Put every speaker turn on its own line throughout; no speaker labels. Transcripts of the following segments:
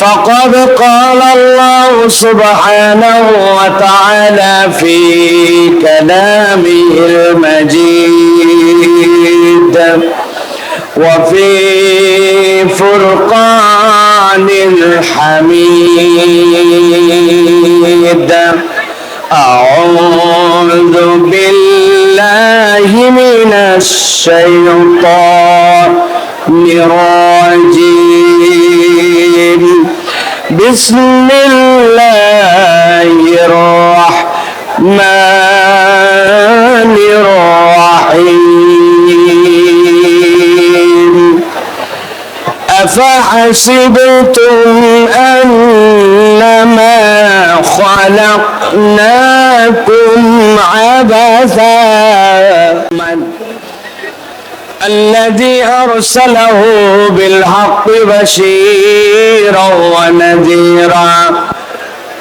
فقد قال الله سبحانه وتعالى في كلامه المجيد وفي فرقان الحميد أعوذ بالله من الشيطان الرجيم بسم الله الرحمن الرحيم. أفحسبتم أنما خلقناكم عبثا؟ الذي أرسله بالحق بشيرا ونذيرا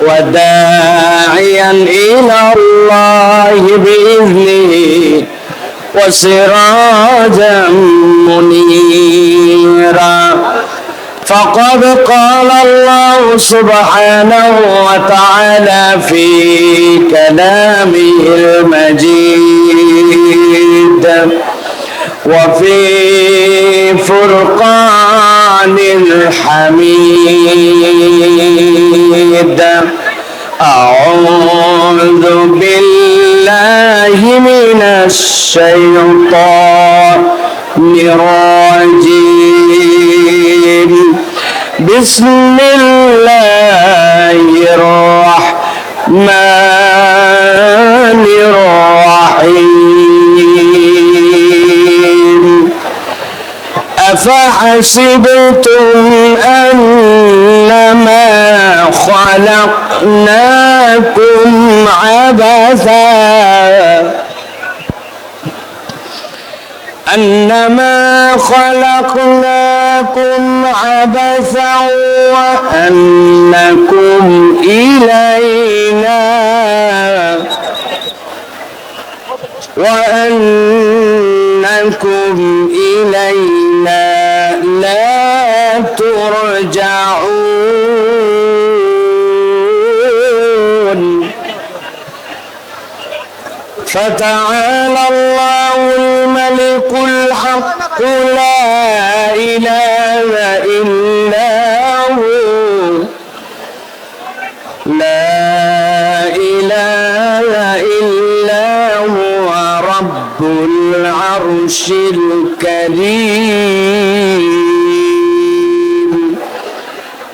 وداعيا إلى الله بإذنه وسراجا منيرا. فقد قال الله سبحانه وتعالى في كلامه المجيد. وفي فرقان الحميد. أعوذ بالله من الشيطان الرجيم. بسم الله الرحمن الرحيم. أفحسبتم أنما خلقناكم عبثا؟ أنما خلقناكم عبثا وأنكم إلينا وأنكم إلينا ترجعون. فتعالى الله الملك الحق لا إله إلا هو. لا إله إلا هو رب العرش الكريم.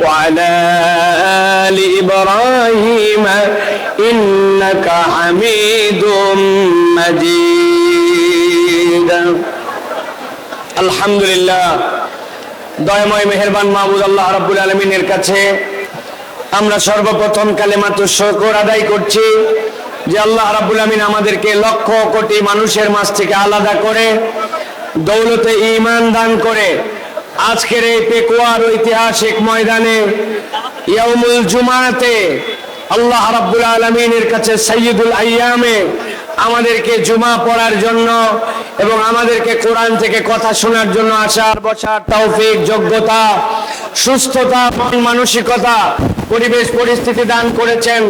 وعلى آل إبراهيم إنك حميد مجيد আলহামদুলিল্লাহ দয়ময় মেহেরবান মাহবুদ আল্লাহ রাব্বুল আলমিনের কাছে আমরা সর্বপ্রথম কালেমাতু শকর আদায় করছি যে আল্লাহ রাব্বুল আমিন আমাদেরকে লক্ষ কোটি মানুষের মাঝ থেকে আলাদা করে দৌলতে ঈমান দান করে আজকের এই পেকুয়ার ঐতিহাসিক ময়দানে ইয়ামুল জুমাতে আল্লাহ রাব্বুল আলমিনের কাছে সৈয়দুল আইয়ামে আমাদেরকে জুমা পড়ার জন্য এবং আমাদেরকে কোরআন থেকে কথা শোনার জন্য আসার বসার তৌফিক, যোগ্যতা, সুস্থতা মানসিকতা পরিবেশ পরিস্থিতি দান করেছেন।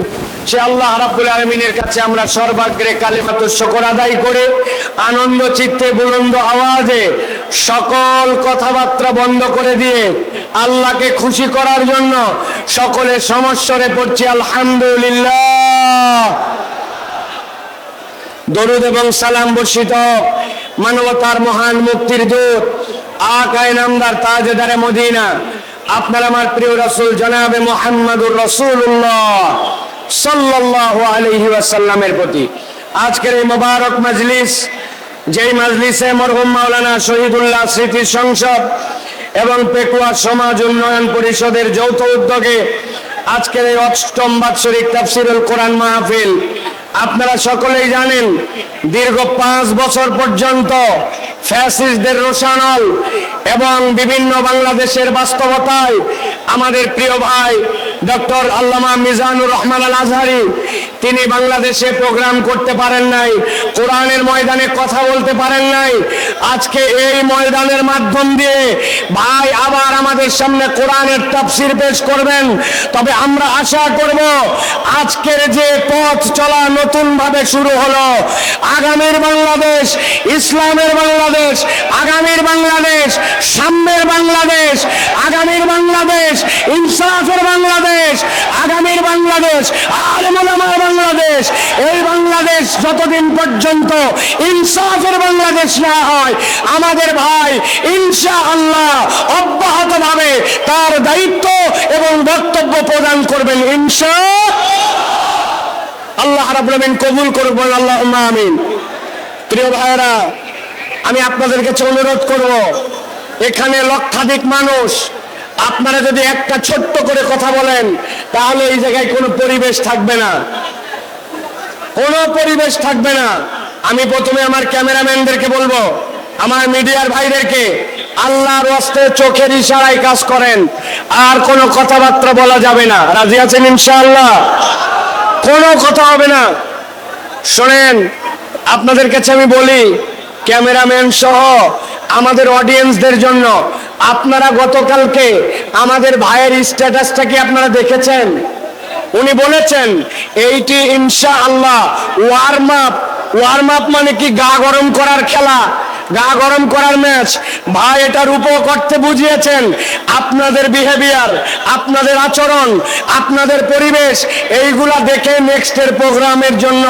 সে আল্লাহ রাব্বুল আলমিনের কাছে আমরা সর্বাগ্রে কালেমাত শকর আদায় করে আনন্দ, চিত্তে, বুলন্দ আওয়াজে সকল কথাবার্তা বন্ধ করে দিয়ে আল্লাহকে খুশি করার জন্য সকলের সমস্যরে পড়ছি, আলহামদুলিল্লাহ। দরুদ এবং সালাম বর্ষিত মানবতার মহান মুক্তির দূত আকায় নামদার তাজেদারে মদিনা। আপনার আমার প্রিয় রসুল জনাবে মোহাম্মদুর রসুল্লাহ সাল্লাহ আলহি ওয়াসাল্লামের প্রতি। আজকের এই মোবারক মজলিস, যেই মজলিসে মরহুম মাওলানা শহীদুল্লাহ স্মৃতি সংসদ এবং পেকুয়া সমাজ উন্নয়ন পরিষদের যৌথ উদ্যোগে আজকের এই অষ্টম বাৎসরিক তাফসিরুল কোরআন মাহফিল, আপনারা সকলেই জানেন, দীর্ঘ পাঁচ বছর পর্যন্ত ফ্যাসিস্টদের রোশানল এবং বিভিন্ন বাংলাদেশের বাস্তবতায় আমাদের প্রিয় ভাই ডক্টর আল্লামা মিজানুর রহমান আল আজহারি তিনি বাংলাদেশে প্রোগ্রাম করতে পারেন নাই, কোরআনের ময়দানে কথা বলতে পারেন নাই। আজকে এই ময়দানের মাধ্যম দিয়ে ভাই আবার আমাদের সামনে কোরআনের তাফসির পেশ করবেন। তবে আমরা আশা করব, আজকের যে পথ চলা নতুন ভাবে শুরু হলো, আগামীর বাংলাদেশ, ইসলামের বাংলাদেশ, আগামীর বাংলাদেশ, সাম্যের বাংলাদেশ, আগামীর বাংলাদেশ, ইনসাফের বাংলাদেশ আগামীর বাংলাদেশ আলমার বাংলাদেশ, এই বাংলাদেশ যতদিন পর্যন্ত ইনসাফের বাংলাদেশ না হয়, আমাদের ভাই ইনশা আল্লাহ অব্যাহত ভাবে তার দায়িত্ব এবং বক্তব্য প্রদান করবেন ইনশা আল্লাহ রাবুল কবুল করবেন আল্লাহ আমিন। প্রিয় ভাইরা আমি আপনাদের কাছে অনুরোধ করব, এখানে লক্ষাধিক মানুষ আপনারা যদি একটা ছোট্ট করে কথা বলেন, তাহলে এই জায়গায় কোনো পরিবেশ থাকবে না। কোনো পরিবেশ থাকবে না। আমি প্রথমে আমার ক্যামেরাম্যানদেরকে বলব, আমার মিডিয়ার ভাইদেরকে, আল্লাহর ওয়াস্তে চোখের ইশারায় কাজ করেন। আর কোনো কথাবার্তা বলা যাবে না। রাজি আছেন ইনশাআল্লাহ? কোনো কথা হবে না। শোনেন, আপনাদের কাছে আমি বলি, ক্যামেরাম্যান সহ আমাদের অডিয়েন্সদের জন্য আপনারা গতকালকে আমাদের ভাইয়ের স্ট্যাটাসটা কি আপনারা দেখেছেন? উনি বলেছেন, এইটি ইনশা আল্লাহ ওয়ার্ম আপ ওয়ার্ম আপ মানে কি গা গরম করার খেলা? গা গরম করার ম্যাচ ভাই, এটার উপ করতে বুঝিয়েছেন, আপনাদের বিহেভিয়ার আপনাদের আচরণ, আপনাদের পরিবেশ, এইগুলা দেখে নেক্সটের প্রোগ্রামের জন্য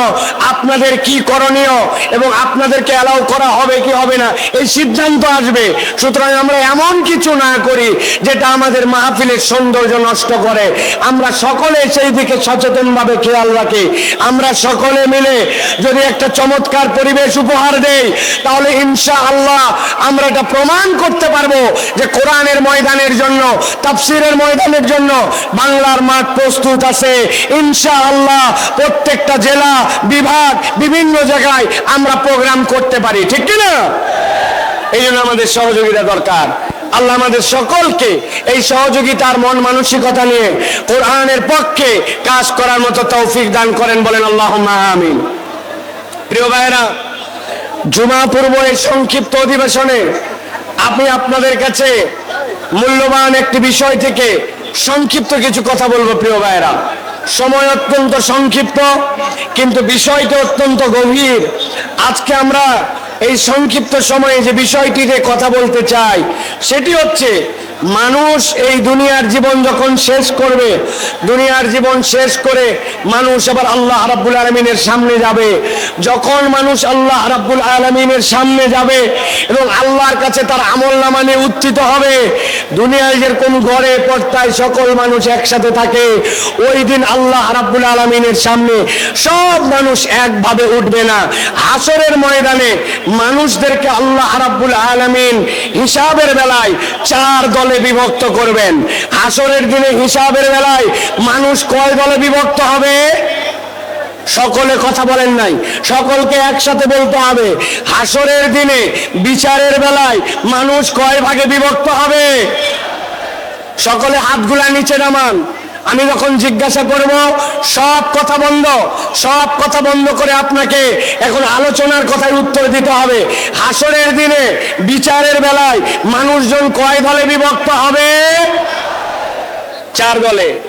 আপনাদের কি করণীয় এবং আপনাদেরকে অ্যালাউ করা হবে কি হবে না, এই সিদ্ধান্ত আসবে। সুতরাং আমরা এমন কিছু না করি যেটা আমাদের মাহফিলের সৌন্দর্য নষ্ট করে। আমরা সকলে সেই দিকে সচেতনভাবে খেয়াল রাখি। আমরা সকলে মিলে যদি একটা চমৎকার পরিবেশ উপহার দেই, তাহলে ইনশা আল্লাহ আমরা এটা প্রমাণ করতে পারব যে কোরআনের ময়দানের জন্য, তাফসিরের ময়দানের জন্য বাংলার মাঠ প্রস্তুত আছে। ইনশা আল্লাহ প্রত্যেকটা জেলা, বিভাগ, বিভিন্ন জায়গায় আমরা প্রোগ্রাম করতে পারি। ঠিক কিনা এই জন্য আমাদের সহযোগিতা দরকার। আল্লাহ আমাদের সকলকে এই সহযোগিতার মন মানসিকতা নিয়ে কোরআনের পক্ষে কাজ করার মতো তৌফিক দান করেন বলেন আল্লাহ আমিন। প্রিয় ভাইরা জুমা পূর্ব এই সংক্ষিপ্ত অধিবেশনে আমি আপনাদের কাছে মূল্যবান একটি বিষয় থেকে সংক্ষিপ্ত কিছু কথা বলব, প্রিয় ভাইরা সময় অত্যন্ত সংক্ষিপ্ত, কিন্তু বিষয়টি অত্যন্ত গভীর। আজকে আমরা এই সংক্ষিপ্ত সময়ে যে বিষয়টিতে কথা বলতে চাই, সেটি হচ্ছে মানুষ এই দুনিয়ার জীবন যখন শেষ করবে, দুনিয়ার জীবন শেষ করে মানুষ আবার আল্লাহ রাব্বুল আলমিনের সামনে যাবে। যখন মানুষ আল্লাহ রাব্বুল আলমিনের সামনে যাবে এবং আল্লাহর কাছে তার আমল নামা নিয়ে উত্থিত হবে, দুনিয়ায় যেরকম ঘরে পর্দায় সকল মানুষ একসাথে থাকে, ওই দিন আল্লাহ রাব্বুল আলমিনের সামনে সব মানুষ একভাবে উঠবে না। হাসরের ময়দানে মানুষদেরকে আল্লাহ রাব্বুল আলমিন হিসাবের বেলায় চার দলে বিভক্ত করবেন। হাসরের দিনে হিসাবের বেলায় মানুষ কয় দলে বিভক্ত হবে? সকলে কথা বলেন নাই। সকলকে একসাথে বলতে হবে, হাসরের দিনে বিচারের বেলায় মানুষ কয় ভাগে বিভক্ত হবে? সকলে হাতগুলা নিচে নামান। আমি যখন জিজ্ঞাসা করব, সব কথা বন্ধ, সব কথা বন্ধ করে আপনাকে এখন আলোচনার কথায় উত্তর দিতে হবে। হাসরের দিনে, বিচারের বেলায় মানুষজন কয় দলে বিভক্ত হবে? চার দলে।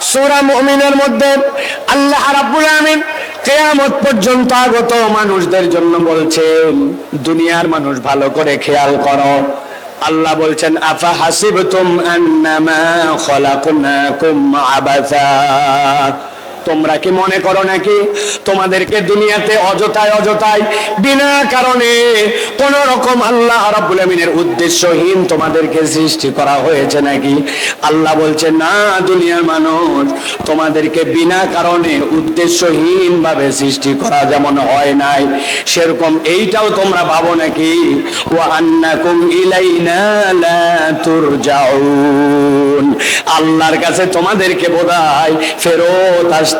সূরা মুমিনের মধ্যে আল্লাহ রাব্বুল আমিন কেয়ামত পর্যন্ত আগত মানুষদের জন্য বলছেন, দুনিয়ার মানুষ ভালো করে খেয়াল করো। আল্লাহ বলছেন, আফা হাসিবতুম আন্নামা খলাকনাকুম আবাসা? তোমরা কি মনে করো নাকি? তোমাদেরকে দুনিয়াতে অযথায় অযথায়, বিনা কারণে কোন রকম আল্লাহ রাব্বুল আমিনের উদ্দেশ্যহীন তোমাদেরকে সৃষ্টি করা হয়েছে নাকি? আল্লাহ বলছে, না, দুনিয়ার মানুষ, তোমাদেরকে বিনা কারণে উদ্দেশ্যহীন ভাবে সৃষ্টি করা যেমন হয় নাই। সেরকম এইটাও তোমরা ভাবো নাকি? ওয়া আন্নাকুম ইলাইনা লা তুরজাউন। আল্লাহর কাছে তোমাদেরকে বোধহয় ফেরত আসতে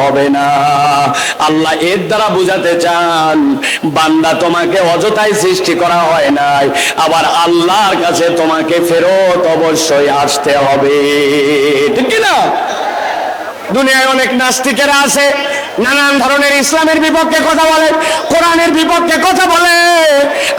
হবে না। আল্লাহ এর দ্বারা বুঝাতে চান, বান্দা তোমাকে অযথায় সৃষ্টি করা হয় নাই, আবার আল্লাহর কাছে তোমাকে ফেরত অবশ্যই আসতে হবে। ঠিক না দুনিয়ায় অনেক নাস্তিকেরা আছে নানান ধরনের ইসলামের বিপক্ষে কথা বলে, কোরআনের বিপক্ষে কথা বলে।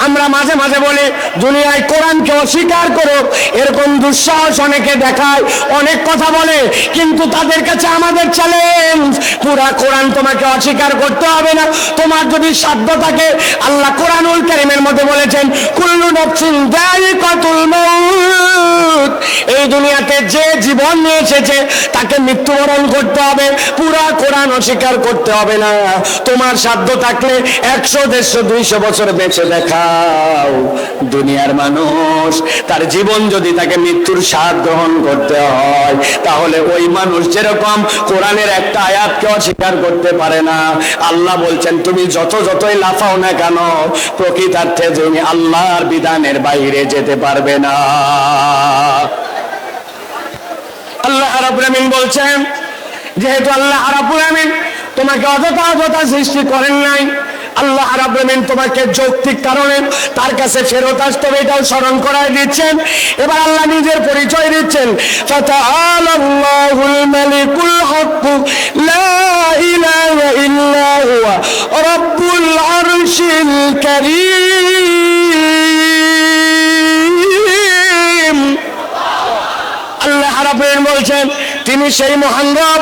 আমরা মাঝে মাঝে বলি, দুনিয়ায় কোরআনকে অস্বীকার করো এরকম দুঃসাহস অনেকে দেখায়, অনেক কথা বলে, কিন্তু তাদের কাছে আমাদের চ্যালেঞ্জ পুরা কোরআন তোমাকে অস্বীকার করতে হবে না। তোমার যদি সাধ্য থাকে, আল্লাহ কোরআনুল কারিমের মধ্যে বলেছেন, কুল্লু নফসিন দায়িকাতুল মাউত। এই দুনিয়াতে যে জীবন নিয়ে এসেছে, তাকে মৃত্যুবরণ করতে হবে। পুরা কোরআন অস্বীকার করতে হবে না। তোমার সাধ্য থাকলে একশো, দেড়শো, দুইশো বছর বেঁচে দেখাও। দুনিয়ার মানুষ, তার জীবন যদি তাকে মৃত্যুর স্বাদ গ্রহণ করতে হয়, তাহলে ওই মানুষ যেরকম কোরআনের একটা আয়াতকে অস্বীকার করতে পারে না। আল্লাহ বলছেন, তুমি যত যতই লাফাও না কেন, প্রকৃতার্থে তুমি আল্লাহর বিধানের বাইরে যেতে পারবে না। আল্লাহ রাব্বুল আমিন বলছেন, যেহেতু আল্লাহ রাব্বুল আমিন তোমাকে অযথা অযথা সৃষ্টি করেন নাই। আল্লাহ রাব্বুল তোমাকে যৌক্তিক কারণে তার কাছে ফেরত আসতে হবে, এটাও স্মরণ করায় দিচ্ছেন। এবার আল্লাহ নিজের পরিচয় দিচ্ছেন। লা আল্লাহ রাব্বুল বলছেন, তিনি সেই মহান রব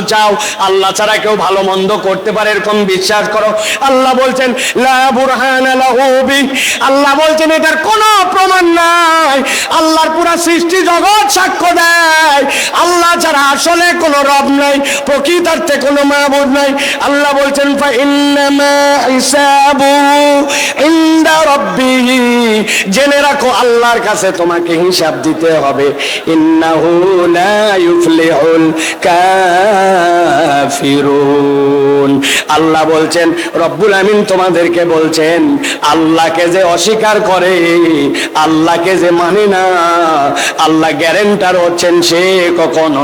চাও? আল্লাহ ছাড়া কেউ ভালো মন্দ করতে পারে এরকম বিশ্বাস করো। আল্লাহ বলছেন। আল্লাহ বলছেন, এটার কোনো প্রমাণ নাই। আল্লাহর পুরা সৃষ্টি জগৎ সাক্ষ্য দেয়। আল্লাহ ছাড়া আসলে কোনো রব নাই, প্রকৃতার্থে কোনো মাহবুদ নাই। আল্লাহ বলছেন জেনে রাখো, আল্লাহর কাছে তোমাকে হিসাব দিতে হবে। আল্লাহ বলছেন, রব্বুল আমিন তোমাদেরকে বলছেন, আল্লাহকে যে অস্বীকার করে, আল্লাহকে যে মানে না, আল্লাহ গ্যারেন্টার হচ্ছেন সে কখনো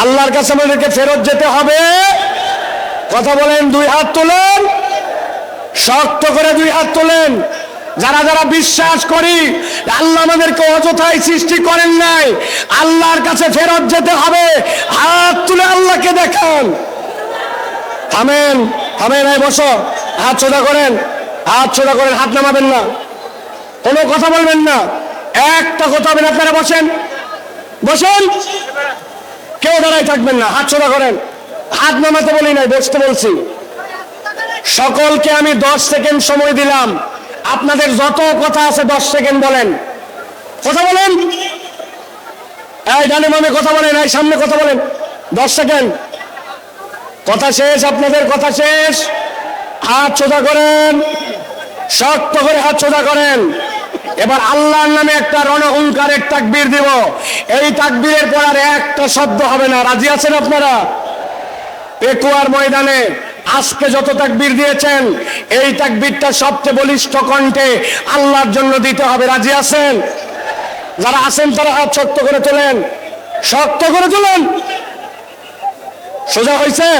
আল্লাহর কাছে আমাদেরকে ফেরত যেতে হবে। কথা বলেন, দুই হাত তোলেন। শক্ত করে দুই হাত তোলেন। যারা যারা বিশ্বাস করি, আল্লাহ আমাদেরকে অযথায় সৃষ্টি করেন নাই। আল্লাহর কাছে ফেরত যেতে হবে। হাত তুলে আল্লাহকে দেখান। থামেন থামেন, এই বসো। হাত সোজা করেন, হাত সোজা করেন, হাত নামাবেন না। কোনো কথা বলবেন না। একটা কথা হবে না আপনারা বসেন। বসেন। কেউ দাঁড়াই থাকবেন না, হাত সোজা করেন। হাত নামাতে বলি নাই, বসতে বলছি। সকলকে আমি দশ সেকেন্ড সময় দিলাম। আপনাদের যত কথা আছে দশ সেকেন্ড বলেন। কথা বলেন। এই ডানে মামে কথা বলেন, এই সামনে কথা বলেন। দশ সেকেন্ড। কথা শেষ, আপনাদের কথা শেষ। হাত সোজা করেন। শক্ত করে হাত সোজা করেন। এবার আল্লাহর নামে একটা রণহুঙ্কারের তাকবীর দিব। এই তাকবীরের পর আর একটা শব্দ হবে না। রাজি আছেন আপনারা? পেকুয়ার ময়দানে আজকে যত তাকবীর দিয়েছেন, এই তাকবীরটা সবচেয়ে বলিষ্ঠ কণ্ঠে আল্লাহর জন্য দিতে হবে। রাজি আছেন? যারা আছেন, তারা হাত শক্ত করে তোলেন। শক্ত করে তোলেন। সোজা হয়েছে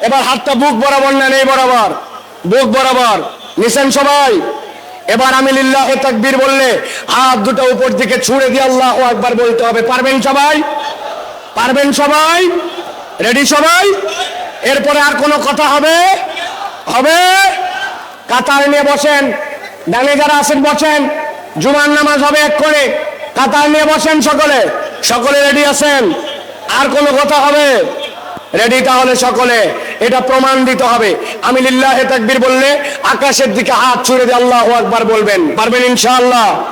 এবার হাতটা বুক বরাবর নেন, এই বরাবর। বুক বরাবর। নিছেন সবাই? এবার আমি লিল্লাহে তাকবীর বললে হাত দুটো উপর দিকে ছুঁড়ে দিয়ে আল্লাহ একবার বলতে হবে। পারবেন সবাই? পারবেন সবাই? রেডি সবাই? এরপরে আর কোনো কথা হবে? হবে? কাতার নিয়ে বসেন। ডানে যারা আছেন বসেন। জুমার নামাজ হবে এক করে। কাতার নিয়ে বসেন সকলে। সকলে রেডি আছেন? আর কোনো কথা হবে? রেডি তাহলে সকলে, এটা প্রমাণ দিতে হবে। আমি লিল্লাহে তাকবীর বললে আকাশের দিকে হাত ছুড়ে দিয়ে আল্লাহ আকবার বলবেন। পারবেন ইনশাআল্লাহ?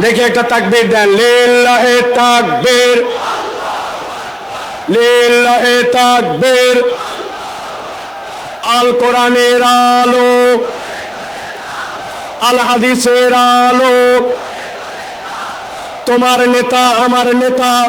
দেখে একটা তাকবীর দেন। লিল্লাহে তাকবীর। লিল্লাহে তাকবীর। আল কোরআনের আলো। আল হাদিসের আলো। তোমার নেতা, আমার নেতা।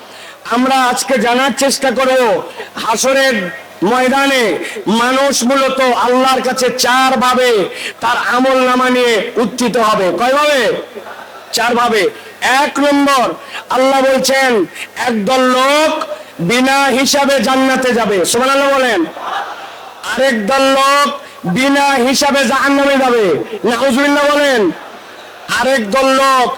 আমরা আজকে জানার চেষ্টা করব হাসরের ময়দানে মানুষ মূলত আল্লাহর কাছে চার ভাবে তার আমল নামা নিয়ে উত্থিত হবে। কয় ভাবে চার ভাবে এক নম্বর, আল্লাহ বলছেন, একদল লোক বিনা হিসাবে জান্নাতে যাবে। সুবহানাল্লাহ বলেন। আরেক দল লোক বিনা হিসাবে জাহান্নামে যাবে। নাউজুবিল্লাহ বলেন। আরেক দল লোক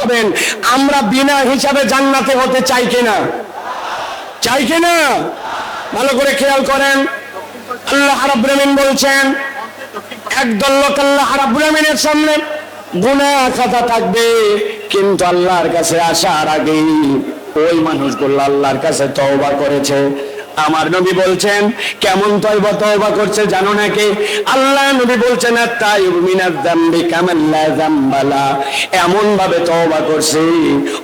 পাঠাবেন আমরা বিনা হিসাবে জান্নাতে হতে চাই কিনা? চাই কিনা? ভালো করে খেয়াল করেন। আল্লাহ রাব্বুল বলছেন, একদল লোক আল্লাহ আলামিনের সামনে গুনাহ খাতা থাকবে, কিন্তু আল্লাহর কাছে আসার আগেই ওই মানুষগুলো আল্লাহর কাছে তওবা করেছে। আমার নবী বলছেন, কেমন তয়বা তওবা করছে জানো নাকি? আল্লাহ নবী বলছেন তাইব মিনাজ যামবি কামান লা যামবালা। এমন ভাবে তওবা করছে,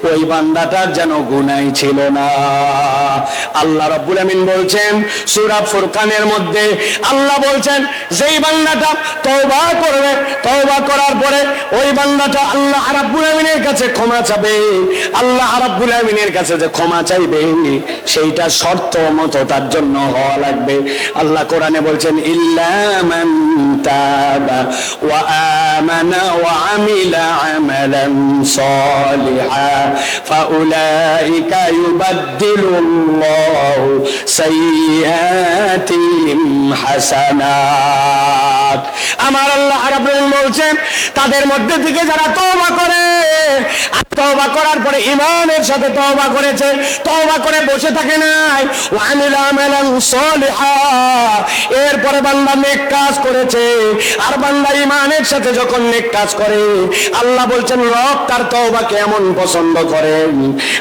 ওই বান্দাটার যেন গুনাই ছিল না। আল্লাহ রাব্বুল আমিন বলছেন, সূরা ফুরকানের মধ্যে আল্লাহ বলছেন, যেই বান্দাটা তওবা করবে, তওবা করার পরে ওই বান্দাটা আল্লাহ রাব্বুল আমিনের কাছে ক্ষমা চাবে। আল্লাহ রাব্বুল আমিনের কাছে যে ক্ষমা চাইবে, সেইটা শর্ত মতো সততার জন্য হওয়া লাগবে। আল্লাহ কোরআনে বলছেন ইল্লামান তাবা ওয়া আমানা ওয়া আমিলা আমালান সালিহা, ফাউলাইকা ইউবাদদিলুল্লাহু সাইয়্যাতিহিম হাসানাত। আমার আল্লাহ রাব্বুল বলছেন, তাদের মধ্যে থেকে যারা তওবা করে তওবা করার পরে ইমানের সাথে তওবা করেছে। তওবা করে বসে থাকে নাই। ওয়ামিলা আমালান সালিহা। এরপরে বান্দা নেক কাজ করেছে। আর বান্দা ইমানের সাথে যখন নেক কাজ করে, আল্লাহ বলছেন, রব তার তওবাকে এমন পছন্দ করেন।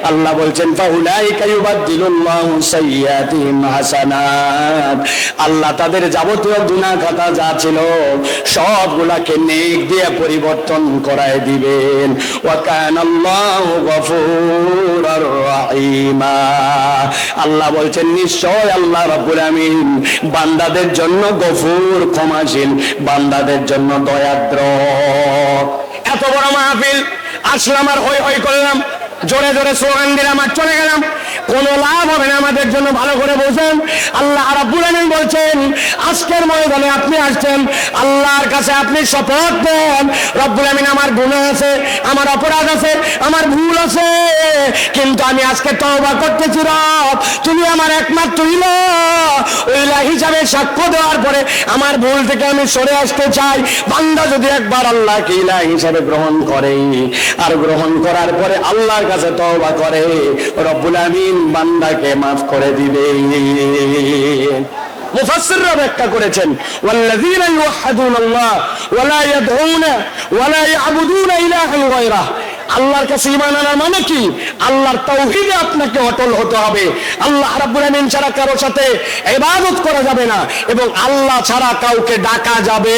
আল্লাহ বলছেন, ফাউলাইকা ইউবাদদিলুল্লাহু সাইয়্যাতিহিম হাসানাত। আল্লাহ তাদের যাবতীয় গুনাহ খাতা যা ছিল, সবগুলাকে নেক দিয়ে পরিবর্তন করায় দিবেন। ওয়া আল্লাহ বলছেন, নিশ্চয় আল্লাহ রাব্বুল আমিন বান্দাদের জন্য গফুর, ক্ষমাশীল, বান্দাদের জন্য দয়াদ্র। এত বড় মাহফিল, আসলাম আর হই হই করলাম। জোরে জোরে স্লোগান দিলাম আর চলে গেলাম। কোনো লাভ হবে না আমাদের জন্য, ভালো করে বোঝেন। আল্লাহ রাব্বুল আমিন বলছেন, আজকের ময়দানে আপনি আসছেন, আল্লাহর কাছে আপনি শপথ দেন রব্বুল আমিন আমার গুনাহ আছে, আমার অপরাধ আছে, আমার ভুল আছে, কিন্তু আমি আজকে তওবা করতেছি রব। তুমি আমার একমাত্র ইলা। ইলা হিসাবে সাক্ষ্য দেওয়ার পরে আমার ভুল থেকে আমি সরে আসতে চাই। বান্দা যদি একবার আল্লাহকে ইলা হিসাবে গ্রহণ করে, আর গ্রহণ করার পরে আল্লাহর কাছে তওবা করে, রব্বুল আমিন বান্দাকে মাফ করে দিবে। মুফাসসিররা ব্যাখ্যা করেছেন, ওয়াল্লাযীনা ইউহাদুনা আল্লাহ ওয়ালা ইয়াদউনা ইয়াবুদুনা ইলাহান আল্লাহর কাছে আনার মানে কি? আল্লাহর আপনাকে অটল হতে হবে। আল্লাহ রাব্বুল আমিন ছাড়া কারও সাথে ইবাদত করা যাবে না এবং আল্লাহ ছাড়া কাউকে ডাকা যাবে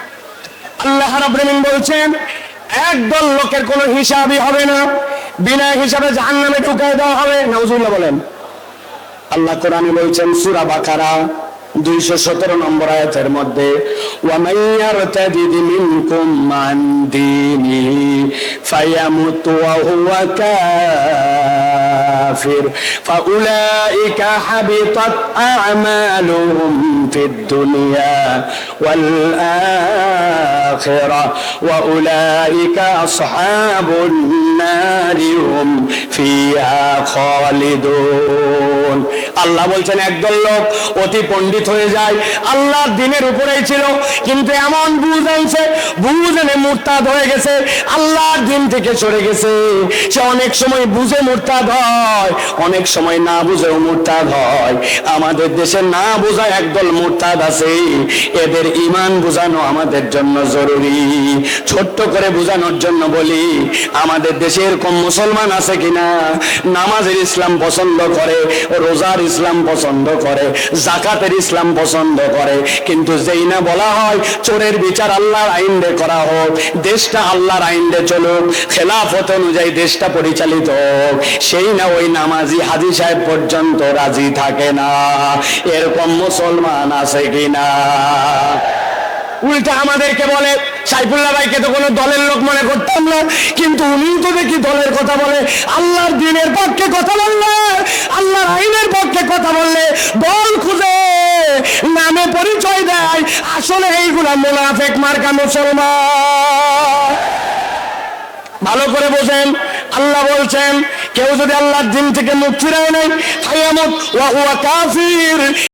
আল্লাহ রাব্বুল বলছেন, একদল লোকের কোনো হিসাবই হবে না। বিনা হিসাবে জাহান্নামে ঢুকায় দেওয়া হবে। নাউজুবিল্লাহ বলেন। আল্লাহ কোরআনে বলছেন, সূরা বাকারা দুইশো সতেরো নম্বর আয়াতের মধ্যে وَمَن يَرْتَدِدْ مِنكُمْ عَنْ دِينِهِ فَيَمُتْ وَهُوَ كافر فأولئك حبطت أعمالهم في الدنيا والآخرة وأولئك أصحاب النار هم فيها خالدون আল্লাহ বলছেন, একদল লোক অতি পণ্ডিত হয়ে যায়। আল্লাহ দিনের উপরেই ছিল, কিন্তু এমন বুঝ আনছে, বুঝ এনে মুরতাদ হয়ে গেছে, আল্লাহর দিন থেকে সরে গেছে। সে অনেক সময় বুঝে মুরতাদ হয়, অনেক সময় না বুঝেও মুরতাদ হয়। আমাদের দেশে না বোঝা একদল মুরতাদ আছে, এদের ইমান বোঝানো আমাদের জন্য জরুরি। ছোট্ট করে বোঝানোর জন্য বলি, আমাদের দেশে এরকম মুসলমান আছে কিনা? নামাজের ইসলাম পছন্দ করে, রোজার ইসলাম পছন্দ করে, জাকাতের ইসলাম পছন্দ করে। কিন্তু যেই না বলা হয়, চোরের বিচার আল্লাহর আইন করা হোক, দেশটা আল্লাহর আইন চলুক, খেলাফত অনুযায়ী দেশটা পরিচালিত হোক, সেই না ওই নামাজি হাজি সাহেব পর্যন্ত রাজি থাকে না। এরকম মুসলমান আছে কিনা? উল্টা আমাদেরকে বলে সাইফুল্লাহ ভাইকে তো কোনো দলের লোক মনে করতাম না। কিন্তু উনিও তো দেখি দলের কথা বলে। আল্লাহর দিনের পক্ষে কথা বললে, আল্লাহর আইনের পক্ষে কথা বললে দল খুঁজে, নামে পরিচয় দেয়। আসলে এইগুলা মোনাফেক মার্কা মুসলমান। ভালো করে বোঝেন, আল্লাহ বলছেন, কেউ যদি আল্লাহর দিন থেকে মুখ ফিরায় নেয় কাফির।